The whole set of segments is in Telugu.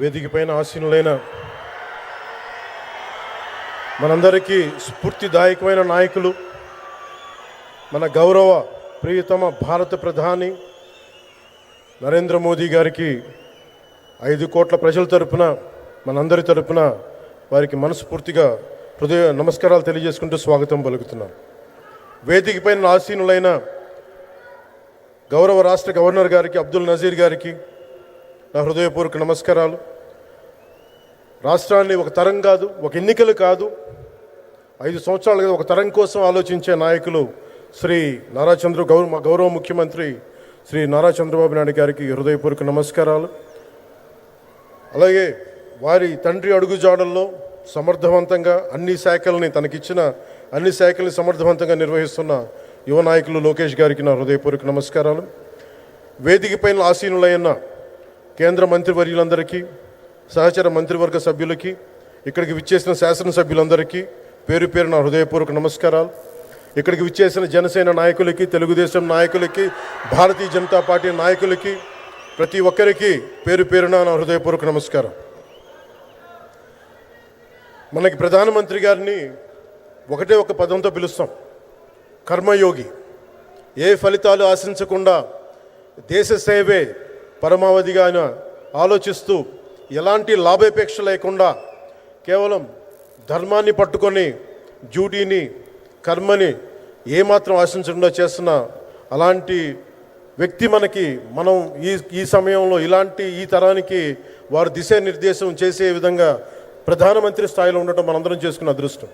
వేదిక పైన ఆసీనులైన మనందరికీ స్ఫూర్తిదాయకమైన నాయకులు మన గౌరవ ప్రియతమ భారత ప్రధాని నరేంద్ర మోదీ గారికి ఐదు కోట్ల ప్రజల తరపున మనందరి తరపున వారికి మనస్ఫూర్తిగా హృదయ నమస్కారాలు తెలియజేసుకుంటూ స్వాగతం పలుకుతున్నాను వేదిక పైన ఆసీనులైన గౌరవ రాష్ట్ర గవర్నర్ గారికి అబ్దుల్ నజీర్ గారికి నా హృదయపూర్వక నమస్కారాలు. రాష్ట్రాన్ని ఒక తరం కాదు ఒక ఎన్నికలు కాదు ఐదు సంవత్సరాలు కదా ఒక తరం కోసం ఆలోచించే నాయకులు శ్రీ నారా చంద్ర గౌరవ గౌరవ ముఖ్యమంత్రి శ్రీ నారా చంద్రబాబు నాయుడు గారికి హృదయపూర్వక నమస్కారాలు. అలాగే వారి తండ్రి అడుగుజాడల్లో సమర్థవంతంగా అన్ని శాఖల్ని తనకిచ్చిన అన్ని శాఖల్ని సమర్థవంతంగా నిర్వహిస్తున్న యువ నాయకులు లోకేష్ గారికి నా హృదయపూర్వక నమస్కారాలు. వేదిక పైన ఆసీనులైన కేంద్ర మంత్రివర్యులందరికీ సహచర మంత్రివర్గ సభ్యులకి ఇక్కడికి విచ్చేసిన శాసనసభ్యులందరికీ పేరు పేరు నా హృదయపూర్వక నమస్కారాలు. ఇక్కడికి విచ్చేసిన జనసేన నాయకులకి తెలుగుదేశం నాయకులకి భారతీయ జనతా పార్టీ నాయకులకి ప్రతి ఒక్కరికి పేరు పేరున నా హృదయపూర్వక నమస్కారం. మనకి ప్రధానమంత్రి గారిని ఒకటే ఒక పదంతో పిలుస్తాం. కర్మయోగి. ఏ ఫలితాలు ఆశించకుండా దేశ సేవే పరమావధిగా ఆయన ఆలోచిస్తూ ఎలాంటి లాభాపేక్ష లేకుండా కేవలం ధర్మాన్ని పట్టుకొని డ్యూటీని కర్మని ఏమాత్రం ఆశించకుండా చేస్తున్న అలాంటి వ్యక్తి మనకి మనం ఈ ఈ సమయంలో ఇలాంటి ఈ తరానికి వారు దిశానిర్దేశం చేసే విధంగా ప్రధానమంత్రి స్థాయిలో ఉండటం మనందరం చేసుకున్న అదృష్టం.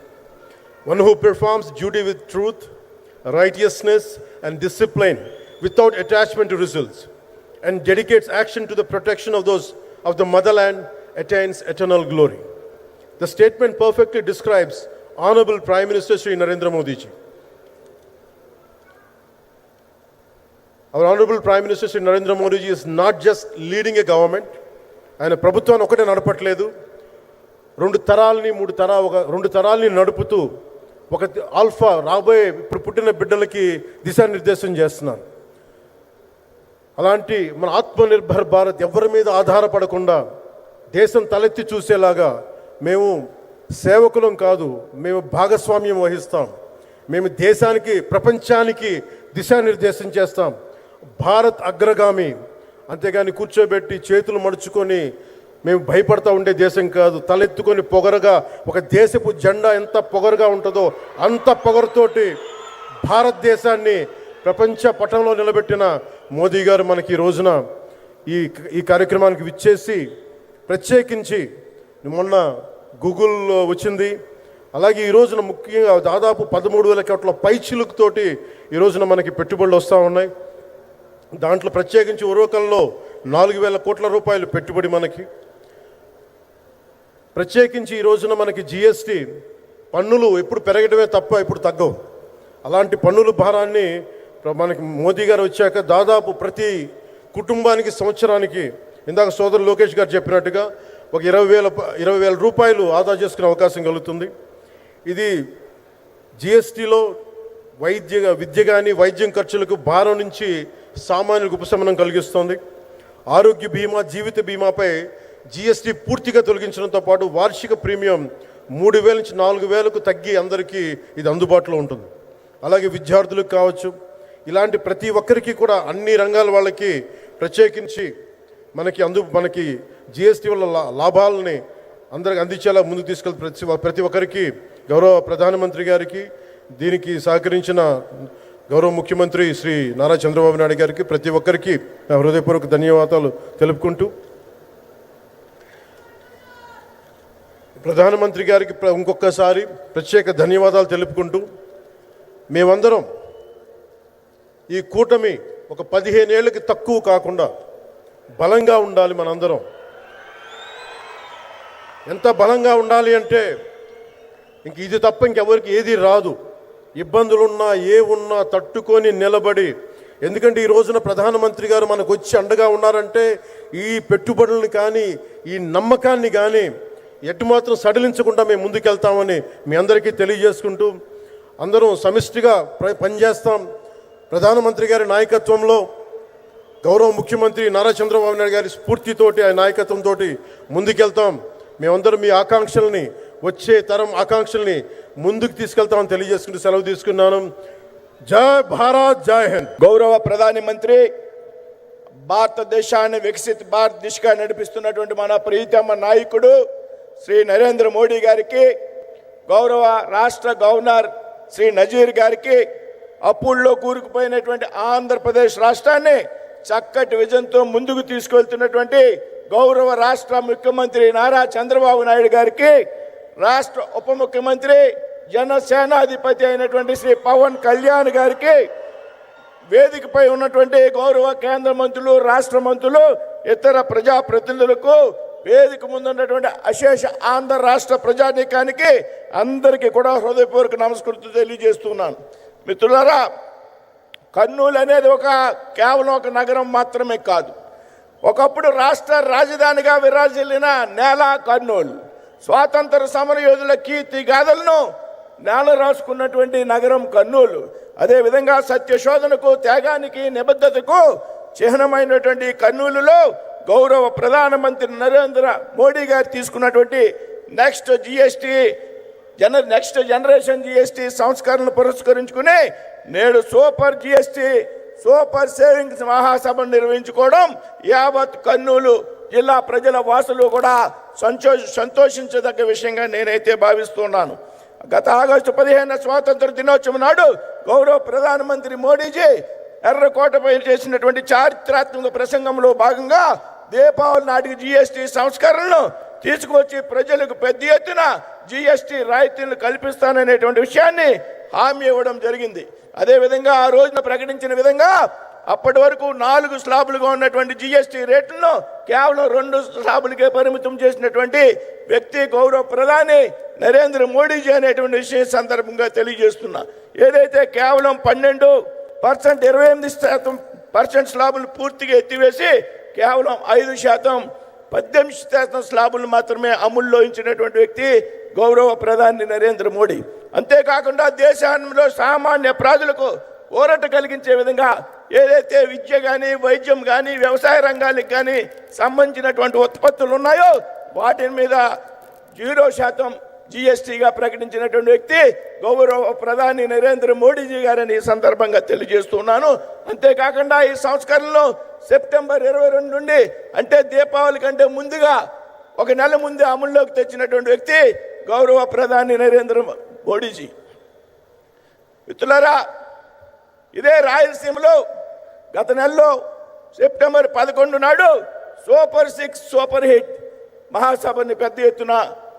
One who performs duty with truth righteousness and discipline without attachment to and dedicates action to the protection of those of the motherland attains eternal glory. The statement perfectly describes Honorable Prime Minister Sri Narendra Modi ji. Our Honorable Prime Minister Sri Narendra Modi ji is not just leading a government, ఆయన ప్రభుత్వాన్ని ఒకటే నడపట్లేదు రెండు తరాలని మూడు తరా ఒక రెండు తరాలని నడుపుతూ ఒక ఆల్ఫా రాబోయే ఇప్పుడు పుట్టిన బిడ్డలకి దిశానిర్దేశం చేస్తున్నారు అలాంటి మన ఆత్మనిర్భర్ భారత్ ఎవరి మీద ఆధారపడకుండా దేశం తలెత్తి చూసేలాగా మేము సేవకులం కాదు మేము భాగస్వామ్యం వహిస్తాం. మేము దేశానికి ప్రపంచానికి దిశానిర్దేశం చేస్తాం. భారత్ అగ్రగామి. అంతేగాని కూర్చోబెట్టి చేతులు మడుచుకొని మేము భయపడతా ఉండే దేశం కాదు. తలెత్తుకొని పొగరగా ఒక దేశపు జెండా ఎంత పొగరుగా ఉంటుందో అంత పొగరుతోటి భారతదేశాన్ని ప్రపంచ పటంలో నిలబెట్టిన మోదీ గారు మనకి ఈ రోజున ఈ ఈ కార్యక్రమానికి విచ్చేసి ప్రత్యేకించి మొన్న గూగుల్లో వచ్చింది. అలాగే ఈ రోజున ముఖ్యంగా దాదాపు పదమూడు వేల కోట్ల పైచిలుకుతోటి ఈ రోజున మనకి పెట్టుబడులు వస్తూ ఉన్నాయి. దాంట్లో ప్రత్యేకించి ఉరవకంలో నాలుగు వేల కోట్ల రూపాయలు పెట్టుబడి మనకి. ప్రత్యేకించి ఈ రోజున మనకి జిఎస్టి పన్నులు ఎప్పుడు పెరగడమే తప్ప ఇప్పుడు తగ్గవు. అలాంటి పన్నుల భారాన్ని మనకి మోదీ గారు వచ్చాక దాదాపు ప్రతి కుటుంబానికి సంవత్సరానికి ఇందాక సోదరు లోకేష్ గారు చెప్పినట్టుగా ఒక ఇరవై వేల ఇరవై వేల రూపాయలు ఆదా చేసుకునే అవకాశం కలుగుతుంది. ఇది జిఎస్టీలో వైద్య విద్య కానీ వైద్యం ఖర్చులకు భారం నుంచి సామాన్యులకు ఉపశమనం కలిగిస్తుంది. ఆరోగ్య బీమా జీవిత బీమాపై జిఎస్టి పూర్తిగా తొలగించడంతో పాటు వార్షిక ప్రీమియం మూడు వేల నుంచి నాలుగు వేలకు తగ్గి అందరికీ ఇది అందుబాటులో ఉంటుంది. అలాగే విద్యార్థులకు కావచ్చు ఇలాంటి ప్రతి ఒక్కరికి కూడా అన్ని రంగాల వాళ్ళకి ప్రత్యేకించి మనకి అందు మనకి జిఎస్టీ వల్ల లా- లాభాలని అందరికి అందించేలా ముందుకు తీసుకెళ్ళి ప్రతి ప్రతి ఒక్కరికి గౌరవ ప్రధానమంత్రి గారికి దీనికి సహకరించిన గౌరవ ముఖ్యమంత్రి శ్రీ నారా చంద్రబాబు నాయుడు గారికి ప్రతి ఒక్కరికి నా హృదయపూర్వక ధన్యవాదాలు తెలుపుకుంటూ ప్రధానమంత్రి గారికి ప్ర- ఇంకొకసారి ప్రత్యేక ధన్యవాదాలు తెలుపుకుంటూ మేమందరం ఈ కూటమి ఒక పదిహేనేళ్ళకి తక్కువ కాకుండా బలంగా ఉండాలి మనందరం. ఎంత బలంగా ఉండాలి అంటే ఇంక ఇది తప్ప ఇంకెవరికి ఏది రాదు. ఇబ్బందులున్నా ఏ ఉన్నా తట్టుకొని నిలబడి ఎందుకంటే ఈ రోజున ప్రధానమంత్రి గారు మనకు వచ్చి అండగా ఉన్నారంటే ఈ పెట్టుబడులను కానీ ఈ నమ్మకాన్ని కానీ ఎటు మాత్రం సడలించకుండా మేము ముందుకెళ్తామని మీ అందరికీ తెలియజేసుకుంటూ అందరం సమిష్టిగా ప్ర- పనిచేస్తాం. ప్రధానమంత్రి గారి నాయకత్వంలో గౌరవ ముఖ్యమంత్రి నారా చంద్రబాబు నాయుడు గారి స్ఫూర్తితోటి ఆయన నాయకత్వంతో ముందుకెళ్తాం. మేమందరం మీ ఆకాంక్షల్ని వచ్చే తరం ఆకాంక్షల్ని ముందుకు తీసుకెళ్తామని తెలియజేసుకుంటూ సెలవు తీసుకున్నాను. జై భారత్ జై హింద్. గౌరవ ప్రధాని మంత్రి భారతదేశాన్ని వికసిత్ భారత్ దిశగా నడిపిస్తున్నటువంటి మన ప్రీతమ నాయకుడు శ్రీ నరేంద్ర మోడీ గారికి గౌరవ రాష్ట్ర గవర్నర్ శ్రీ నజీర్ గారికి అప్పుల్లో కూరుకుపోయినటువంటి ఆంధ్రప్రదేశ్ రాష్ట్రాన్ని చక్కటి విజన్తో ముందుకు తీసుకెళ్తున్నటువంటి గౌరవ రాష్ట్ర ముఖ్యమంత్రి నారా చంద్రబాబు నాయుడు గారికి రాష్ట్ర ఉప ముఖ్యమంత్రి జనసేనాధిపతి అయినటువంటి శ్రీ పవన్ కళ్యాణ్ గారికి వేదికపై ఉన్నటువంటి గౌరవ కేంద్ర మంత్రులు రాష్ట్ర మంత్రులు ఇతర ప్రజాప్రతినిధులకు వేదిక ముందున్నటువంటి అశేష ఆంధ్ర రాష్ట్ర ప్రజానీకానికి అందరికీ కూడా హృదయపూర్వక నమస్కృతి తెలియజేస్తున్నాను. మిత్రులారా కర్నూలు అనేది ఒక కేవలం ఒక నగరం మాత్రమే కాదు. ఒకప్పుడు రాష్ట్ర రాజధానిగా విరాజిల్లిన నేల కర్నూలు. స్వాతంత్ర సమర యోధుల కీర్తి గాథలను నేల రాసుకున్నటువంటి నగరం కర్నూలు. అదేవిధంగా సత్యశోధనకు త్యాగానికి నిబద్ధతకు చిహ్నమైనటువంటి కర్నూలులో గౌరవ ప్రధానమంత్రి నరేంద్ర మోడీ గారు తీసుకున్నటువంటి నెక్స్ట్ జిఎస్టీ జన నెక్స్ట్ జనరేషన్ జిఎస్టీ సంస్కరణలు పురస్కరించుకుని నేడు సూపర్ జిఎస్టీ సూపర్ సేవింగ్స్ మహాసభను నిర్వహించుకోవడం యావత్ కర్నూలు జిల్లా ప్రజల వాసులు కూడా సంతోష సంతోషించదగ్గ విషయంగా నేనైతే భావిస్తున్నాను గత ఆగస్టు పదిహేను స్వాతంత్ర దినోత్సవం నాడు గౌరవ ప్రధానమంత్రి మోడీజీ ఎర్రకోటపై చేసినటువంటి చారిత్రాత్మక ప్రసంగంలో భాగంగా దీపావళి నాటికి జిఎస్టి సంస్కరణను తీసుకువచ్చి ప్రజలకు పెద్ద ఎత్తున జిఎస్టీ రాయితీలు కల్పిస్తాననేటువంటి విషయాన్ని హామీ ఇవ్వడం జరిగింది. అదేవిధంగా ఆ రోజున ప్రకటించిన విధంగా అప్పటి వరకు నాలుగు స్లాబులుగా ఉన్నటువంటి జిఎస్టి రేట్లను కేవలం రెండు స్లాబులకే పరిమితం చేసినటువంటి వ్యక్తి గౌరవ ప్రధాని నరేంద్ర మోడీజీ అనేటువంటి విషయం సందర్భంగా తెలియజేస్తున్నా. ఏదైతే కేవలం పన్నెండు పర్సెంట్ ఇరవై ఎనిమిది శాతం పర్సెంట్ స్లాబులు పూర్తిగా ఎత్తివేసి కేవలం ఐదు శాతం పద్దెనిమిది శాతం స్లాబులు మాత్రమే అమల్లో ఇచ్చినటువంటి వ్యక్తి గౌరవ ప్రధాని నరేంద్ర మోడీ. అంతేకాకుండా దేశంలో సామాన్య ప్రజలకు ఊరట కలిగించే విధంగా ఏదైతే విద్య కానీ వైద్యం కానీ వ్యవసాయ రంగాలకు కానీ సంబంధించినటువంటి ఉత్పత్తులు ఉన్నాయో వాటి మీద జీరో శాతం జిఎస్టీగా ప్రకటించినటువంటి వ్యక్తి గౌరవ ప్రధాని నరేంద్ర మోడీజీ గారని ఈ సందర్భంగా తెలియజేస్తున్నాను. అంతేకాకుండా ఈ సంస్కరణలో సెప్టెంబర్ ఇరవై రెండు నుండి అంటే దీపావళి కంటే ముందుగా ఒక నెల ముందే అమల్లోకి తెచ్చినటువంటి వ్యక్తి గౌరవ ప్రధాని నరేంద్ర మోడీజీ. మిత్రులరా ఇదే రాయలసీమలో గత నెలలో సెప్టెంబర్ పదకొండు నాడు సూపర్ సిక్స్ సూపర్ హిట్ మహాసభని పెద్ద ఎత్తున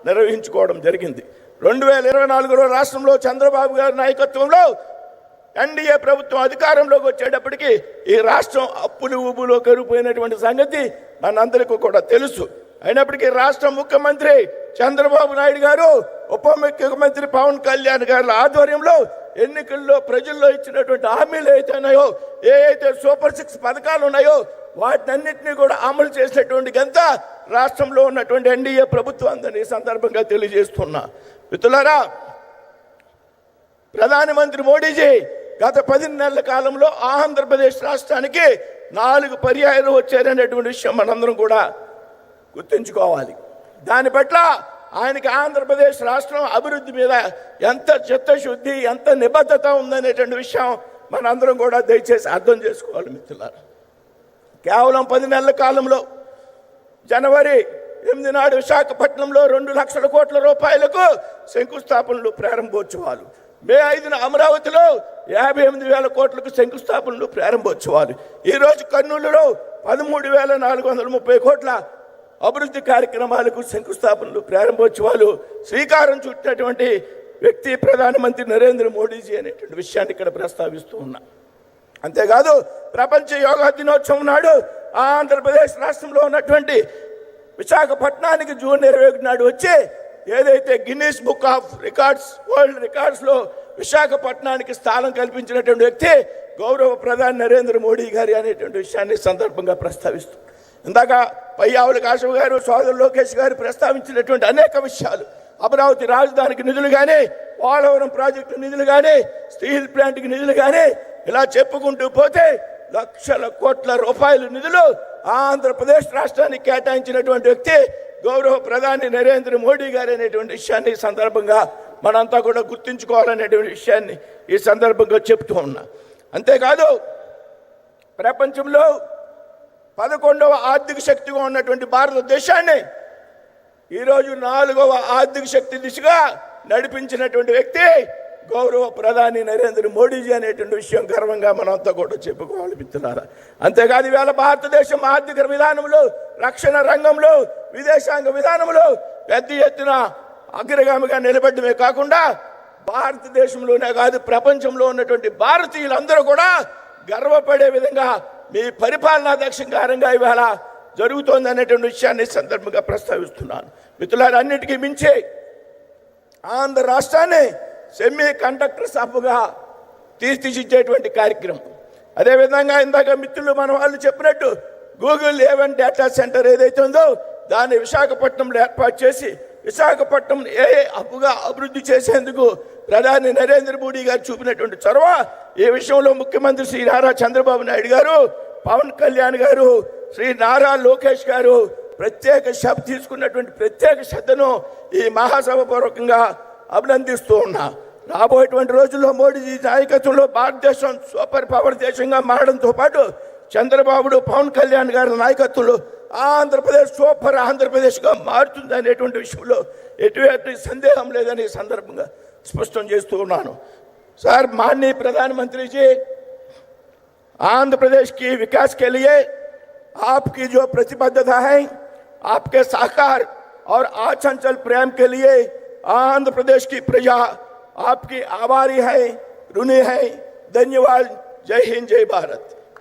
నిర్వహించుకోవడం జరిగింది. రెండు వేల ఇరవై నాలుగులో రాష్ట్రంలో చంద్రబాబు గారి నాయకత్వంలో ఎన్డీఏ ప్రభుత్వం అధికారంలోకి వచ్చేటప్పటికి ఈ రాష్ట్రం అప్పులు ఊబులో కరిగిపోయినటువంటి సంగతి మనందరికీ కూడా తెలుసు. అయినప్పటికీ రాష్ట్ర ముఖ్యమంత్రి చంద్రబాబు నాయుడు గారు ఉప ముఖ్యమంత్రి పవన్ కళ్యాణ్ గారి ఆధ్వర్యంలో ఎన్నికల్లో ప్రజల్లో ఇచ్చినటువంటి హామీలు అయితే ఉన్నాయో ఏ అయితే సూపర్ సిక్స్ పథకాలు ఉన్నాయో వాటినన్నింటినీ కూడా అమలు చేసినటువంటి గంతా రాష్ట్రంలో ఉన్నటువంటి ఎన్డీఏ ప్రభుత్వం సందర్భంగా తెలియజేస్తున్నా. మిత్రులారా ప్రధానమంత్రి మోడీజీ గత పది నెలల కాలంలో ఆంధ్రప్రదేశ్ రాష్ట్రానికి నాలుగు పర్యాయాలు వచ్చారనేటువంటి విషయం మనందరం కూడా గుర్తుంచుకోవాలి. దాని పట్ల ఆయనకి ఆంధ్రప్రదేశ్ రాష్ట్రం అభివృద్ధి మీద ఎంత చిత్తశుద్ధి ఎంత నిబద్ధత ఉందనేటువంటి విషయం మనందరం కూడా దయచేసి అర్థం చేసుకోవాలి మిత్రులారా. కేవలం పది నెలల కాలంలో జనవరి ఎనిమిది నాడు విశాఖపట్నంలో రెండు లక్షల కోట్ల రూపాయలకు శంకుస్థాపనలు ప్రారంభోత్సవాలు. మే ఐదున అమరావతిలో యాభై ఎనిమిది వేల కోట్లకు శంకుస్థాపనలు ప్రారంభోత్సవాలు. ఈరోజు కర్నూలులో పదమూడు వేల నాలుగు వందల ముప్పై కోట్ల అభివృద్ధి కార్యక్రమాలకు శంకుస్థాపనలు ప్రారంభోత్సవాలు. శ్రీకారం చుట్టినటువంటి వ్యక్తి ప్రధానమంత్రి నరేంద్ర మోడీజీ అనేటువంటి విషయాన్ని ఇక్కడ ప్రస్తావిస్తూ ఉన్నా. అంతేకాదు ప్రపంచ యోగా దినోత్సవం నాడు ఆంధ్రప్రదేశ్ రాష్ట్రంలో ఉన్నటువంటి విశాఖపట్నానికి జూన్ ఇరవై ఒకటి నాడు వచ్చి ఏదైతే Guinness book of records world రికార్డ్స్లో విశాఖపట్నానికి స్థానం కల్పించినటువంటి వ్యక్తి గౌరవ ప్రధాని నరేంద్ర మోడీ గారి అనేటువంటి విషయాన్ని సందర్భంగా ప్రస్తావిస్తూ ఇందాక పయ్యావుల కాశవ గారు సోదరు లోకేష్ గారు ప్రస్తావించినటువంటి అనేక విషయాలు. అమరావతి రాజధానికి నిధులు కానీ పోలవరం ప్రాజెక్టు నిధులు కానీ స్టీల్ ప్లాంట్కి నిధులు కానీ ఇలా చెప్పుకుంటూ పోతే లక్షల కోట్ల రూపాయల నిధులు ఆంధ్రప్రదేశ్ రాష్ట్రానికి కేటాయించినటువంటి వ్యక్తి గౌరవ ప్రధాని నరేంద్ర మోడీ గారు అనేటువంటి విషయాన్ని ఈ సందర్భంగా మనంతా కూడా గుర్తుంచుకోవాలనేటువంటి విషయాన్ని ఈ సందర్భంగా చెప్తూ ఉన్నా. అంతేకాదు ప్రపంచంలో పదకొండవ ఆర్థిక శక్తిగా ఉన్నటువంటి భారతదేశాన్ని ఈరోజు నాలుగవ ఆర్థిక శక్తి దిశగా నడిపించినటువంటి వ్యక్తి గౌరవ ప్రధాని నరేంద్ర మోడీజీ అనేటువంటి విషయం గర్వంగా మనంతా కూడా చెప్పుకోవాలి మిత్రులారా. అంతేకాదు ఇవాళ భారతదేశం ఆర్థిక విధానంలో రక్షణ రంగంలో విదేశాంగ విధానంలో పెద్ద ఎత్తున అగ్రగామిగా నిలబడమే కాకుండా భారతదేశంలోనే కాదు ప్రపంచంలో ఉన్నటువంటి భారతీయులందరూ కూడా గర్వపడే విధంగా మీ పరిపాలనా దక్షంగారంగా ఇవాళ జరుగుతోంది అనేటువంటి విషయాన్ని సందర్భంగా ప్రస్తావిస్తున్నాను. మిత్రులారు అన్నిటికీ ఆంధ్ర రాష్ట్రాన్ని సెమీ కండక్టర్స్ అప్పుగా తీర్చిదిద్దేటువంటి కార్యక్రమం. అదేవిధంగా ఇందాక మిత్రులు మన వాళ్ళు చెప్పినట్టు గూగుల్ ఏవన్ డేటా సెంటర్ ఏదైతే ఉందో దాన్ని విశాఖపట్నంలో ఏర్పాటు చేసి విశాఖపట్నం ఏ అప్పుగా అభివృద్ధి చేసేందుకు ప్రధాని నరేంద్ర మోడీ గారు చూపినటువంటి చొరవ ఈ విషయంలో ముఖ్యమంత్రి శ్రీ నారా చంద్రబాబు నాయుడు గారు పవన్ కళ్యాణ్ గారు శ్రీ నారా లోకేష్ గారు ప్రత్యేక శ్రద్ధ తీసుకున్నటువంటి ప్రత్యేక శ్రద్ధను ఈ మహాసభ పూర్వకంగా అభినందిస్తూ ఉన్నా రాబోయేటువంటి రోజుల్లో మోడీజీ నాయకత్వంలో భారతదేశం సూపర్ పవర్ దేశంగా మారడంతో పాటు చంద్రబాబుడు పవన్ కళ్యాణ్ గారి నాయకత్వంలో ఆంధ్రప్రదేశ్ సూపర్ ఆంధ్రప్రదేశ్గా మారుతుంది అనేటువంటి విషయంలో ఎటువంటి సందేహం లేదని సందర్భంగా స్పష్టం చేస్తూ ఉన్నాను సార్ माननीय प्रधानमंत्री आंध्र प्रदेश की विकास के लिए आपकी जो प्रतिबद्धता है आपके साकार और आचंचल प्रेम के लिए आंध्र प्रदेश की प्रजा आपकी आभारी है ऋणी है। धन्यवाद। जय हिंद जय भारत।